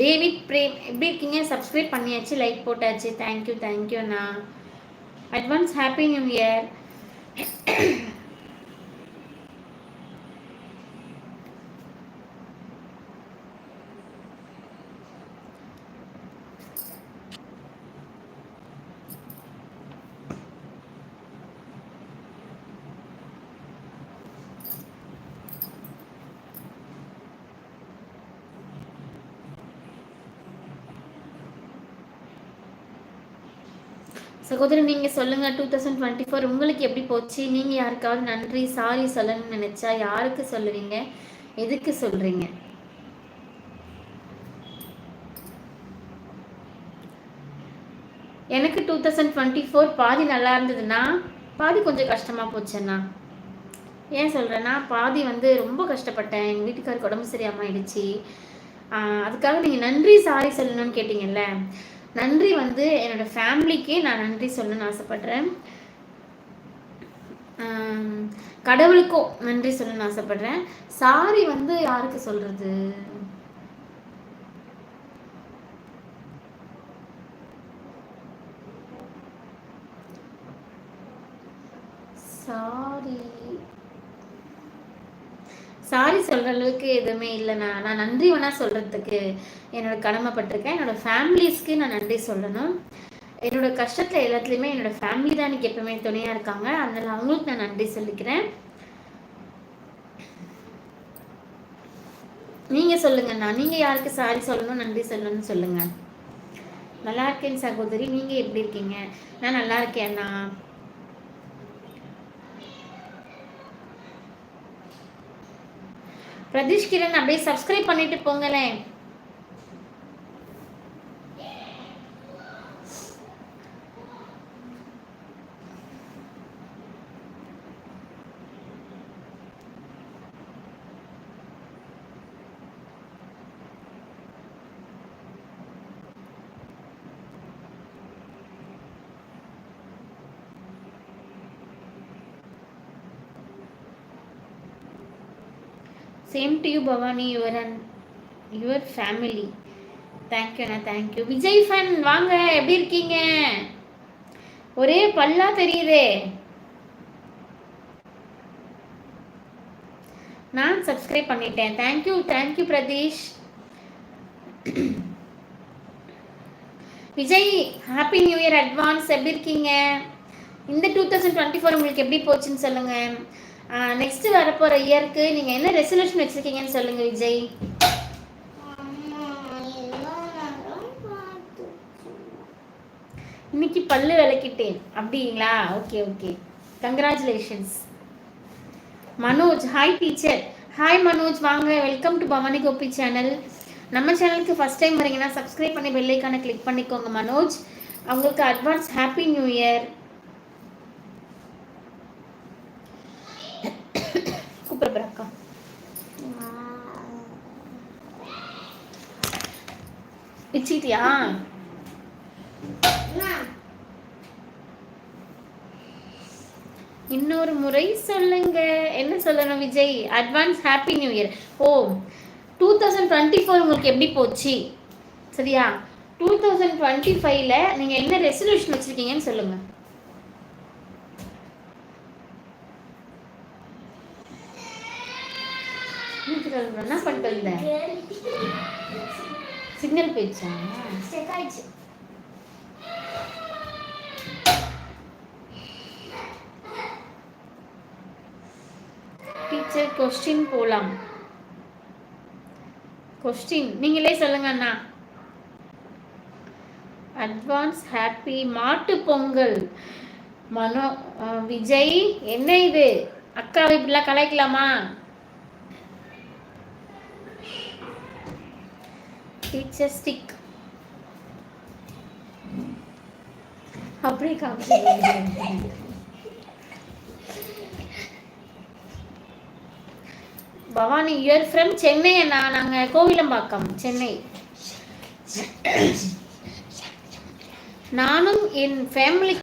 David frame எப்படி இருக்கீங்க? Subscribe பண்ணியாச்சு லைக் போட்டாச்சு. தேங்க்யூ தேங்க்யூண்ணா அட்வான்ஸ் ஹாப்பி நியூ இயர் சகோதரி நீங்கள் சொல்லுங்கள் டூ தௌசண்ட் டுவெண்ட்டி ஃபோர் உங்களுக்கு எப்படி போச்சு? நீங்கள் யாருக்காவது நன்றி சாரி சொல்லணும்னு நினச்சா யாருக்கு சொல்லுவீங்க? எதுக்கு சொல்கிறீங்க எனக்கு டூ தௌசண்ட் டுவெண்ட்டி ஃபோர் பாதி நல்லா இருந்ததுன்னா பாதி கொஞ்சம் கஷ்டமாக போச்சுண்ணா ஏன் சொல்கிறேன்னா பாதி வந்து ரொம்ப கஷ்டப்பட்டேன். எங்கள் வீட்டுக்காருக்கு உடம்பு சரியாமல் ஆயிடுச்சு. அதுக்காக நீங்கள் நன்றி சாரி சொல்லணும்னு கேட்டிங்கல்ல. நன்றி வந்து என்னோட ஃபேமிலிக்கே நான் நன்றி சொல்லணும்னு ஆசைப்படுறேன். கடவுளுக்கும் நன்றி சொல்லணும்னு ஆசைப்படுறேன். சாரி வந்து யாருக்கு சொல்கிறது சாரி. சாரி சொல்கிற அளவுக்கு எதுவுமே இல்லைண்ணா. நான் நன்றி வேணால் சொல்கிறதுக்கு என்னோட கடமைப்பட்டிருக்கேன் என்னோட ஃபேமிலிஸ்க்கு நான் நன்றி சொல்லணும். என்னோட கஷ்டத்தில் எல்லாத்துலேயுமே என்னோட ஃபேமிலி தான் எனக்கு எப்பவுமே துணையாக இருக்காங்க. அதனால் அவங்களுக்கு நான் நன்றி சொல்லிக்கிறேன். நீங்கள் சொல்லுங்கண்ணா. நீங்கள் யாருக்கு சாரி சொல்லணும் நன்றி சொல்லணும்னு சொல்லுங்கள் நல்லா இருக்கேன் சகோதரி. நீங்கள் எப்படி இருக்கீங்க? நான் நல்லா இருக்கேன்ண்ணா பிரதீஷ் கிரண் அப்படியே சப்ஸ்கிரைப் பண்ணிட்டு போங்களேன். Same to you Bhavani your and your family தேங்க்யூண்ணா தேங்க்யூ விஜய் ஃபன் வாங்க. எப்படி இருக்கீங்க? ஒரே பல்லா தெரியுதே. நான் சப்ஸ்கிரைப் பண்ணிட்டேன். Thank you thank you Pratheesh. Vijay happy new year advance எப்படி இருக்கீங்க? இந்த டூ தௌசண்ட் டுவெண்ட்டி ஃபோர் உங்களுக்கு எப்படி போச்சுன்னு சொல்லுங்கள் நெக்ஸ்ட் வரப்போகிற இயருக்கு நீங்கள் என்ன ரெசல்யூஷன் வச்சுருக்கீங்கன்னு சொல்லுங்கள் விஜய். இன்னைக்கு பல்லு விளக்கிட்டேன். அப்படிங்களா? Okay okay. Congratulations Manoj hi teacher hi Manoj வாங்க. Welcome to Bhavani Gopi channel நம்ம சேனலுக்கு ஃபஸ்ட் டைம் வரீங்கன்னா சப்ஸ்கிரைப் பண்ணி பெல்லைக்கான கிளிக் பண்ணிக்கோங்க மனோஜ். அவங்களுக்கு அட்வான்ஸ் ஹாப்பி நியூ இயர் வச்சுக்கிட்டியா இன்னொரு முறை சொல்லுங்க. என்ன சொல்லணும் Vijay? Advance happy new year oh two thousand twenty four உங்களுக்கு எப்படி போச்சு? சரியா? டூ தௌசண்ட் டுவெண்ட்டி ஃபைவ்ல நீங்கள் என்ன ரெசல்யூஷன் வச்சுருக்கீங்கன்னு சொல்லுங்கள் என்ன பண்ணிட்டு இருந்தேன் சிக்னல் போயிடுச்சா? டீச்சர் கொஸ்டின் போலாம். கொஸ்டின் நீங்களே சொல்லுங்க அண்ணா. அட்வான்ஸ் ஹாப்பி மாட்டு பொங்கல். மனோ விஜய் என்ன இது? அக்காவை இப்படிலாம் கலாய்க்கலாமா? டீச்சர் ஸ்டிக் அப்படியே காமிச்சு Bhavani you are from Chennai அண்ணா. நாங்கள் கோவிலம்பாக்கம் சென்னை நானும் என் ஃபேமிலி